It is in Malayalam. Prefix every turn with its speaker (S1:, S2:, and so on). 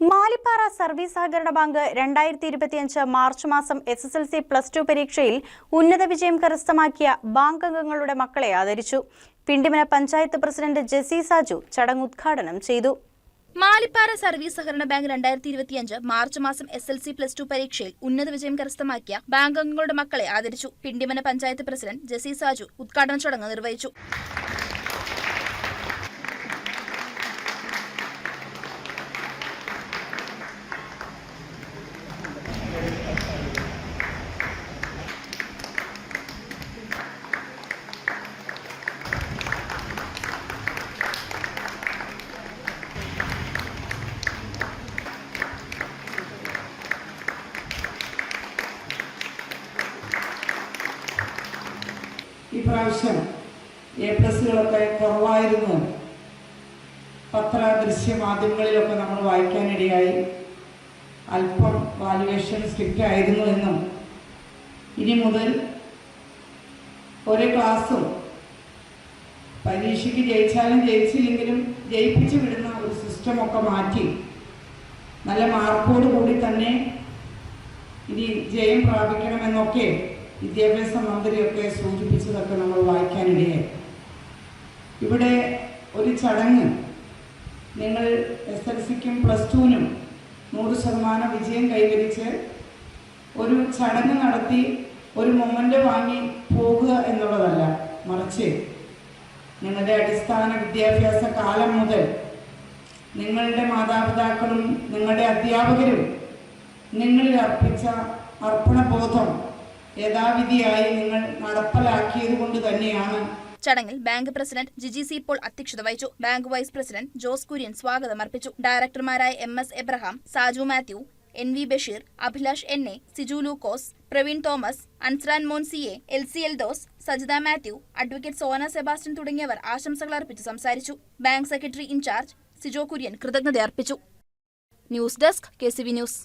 S1: മാലിപ്പാറ സർവീസ് സഹകരണ ബാങ്ക് രണ്ടായിരത്തി ഇരുപത്തിയഞ്ച് മാർച്ച് മാസം S S L C plus two പരീക്ഷയിൽ ഉന്നത വിജയം കരസ്ഥമാക്കിയ ബാങ്ക് അംഗങ്ങളുടെ മക്കളെ ആദരിച്ചു. പിണ്ടിമന പഞ്ചായത്ത് പ്രസിഡന്റ് ജെസി സാജു ചടങ്ങ് ഉദ്ഘാടനം ചെയ്തു.
S2: മാലിപ്പാറ സർവീസ് സഹകരണ ബാങ്ക് രണ്ടായിരത്തി ഇരുപത്തിയഞ്ച് മാർച്ച് മാസം S L C plus two പരീക്ഷയിൽ ഉന്നത വിജയം കരസ്ഥമാക്കിയ ബാങ്ക് അംഗങ്ങളുടെ മക്കളെ ആദരിച്ചു. പിണ്ടിമന പഞ്ചായത്ത് പ്രസിഡന്റ് ജെസി സാജു ഉദ്ഘാടന ചടങ്ങ് നിർവഹിച്ചു.
S3: ഈ പ്രാവശ്യം എ പ്ലസുകളൊക്കെ കുറവായിരുന്നു. പത്ര ദൃശ്യ മാധ്യമങ്ങളിലൊക്കെ നമ്മൾ വായിക്കാനിടയായി. അല്പം വാല്യുവേഷൻ സ്ട്രിക്റ്റ് ആയിരുന്നു എന്നും. ഇനി മുതൽ ഒരു ക്ലാസ്സും പരീക്ഷയ്ക്ക് ജയിച്ചാലും ജയിച്ചില്ലെങ്കിലും ജയിപ്പിച്ചു വിടുന്ന ഒരു സിസ്റ്റമൊക്കെ മാറ്റി. നല്ല മാർക്കോട് കൂടി തന്നെ ഇനി ജയം പ്രാപിക്കണമെന്നൊക്കെ വിദ്യാഭ്യാസ മന്ത്രിയൊക്കെ സൂചിപ്പിച്ചതൊക്കെ നമ്മൾ വായിക്കാനിടയായി. ഇവിടെ ഒരു ചടങ്ങ് നിങ്ങൾ എസ് എൽ സിക്കും പ്ലസ് ടുവിനും നൂറ് ശതമാനം വിജയം കൈവരിച്ച് ഒരു ചടങ്ങ് നടത്തി ഒരു മൊമെന്റ് വാങ്ങി പോകുക എന്നുള്ളതല്ല മറിച്ച് നിങ്ങളുടെ അടിസ്ഥാന വിദ്യാഭ്യാസ കാലം മുതൽ നിങ്ങളുടെ മാതാപിതാക്കളും നിങ്ങളുടെ അധ്യാപകരും നിങ്ങളിൽ അർപ്പിച്ച അർപ്പണബോധം യഥാവിധിയായി നിങ്ങൾ നടപ്പിലാക്കിയത് കൊണ്ട് തന്നെയാണ്.
S2: ചടങ്ങിൽ bank president Jiji C Paul അധ്യക്ഷത വഹിച്ചു. Bank vice president Jose Kurian സ്വാഗതം അർപ്പിച്ചു. ഡയറക്ടർമാരായ M S Abraham Saju Mathew N V Basheer Abhilash N A Siju Lukose Praveen Thomas അൻസ്രാൻ മോൻസിയെ L C L those Sajitha Mathew advocate Sona Sebastian തുടങ്ങിയവർ ആശംസകൾ അർപ്പിച്ച് സംസാരിച്ചു. Bank secretary in charge Sijo Kurian കൃതജ്ഞത അർപ്പിച്ചു. News desk K news.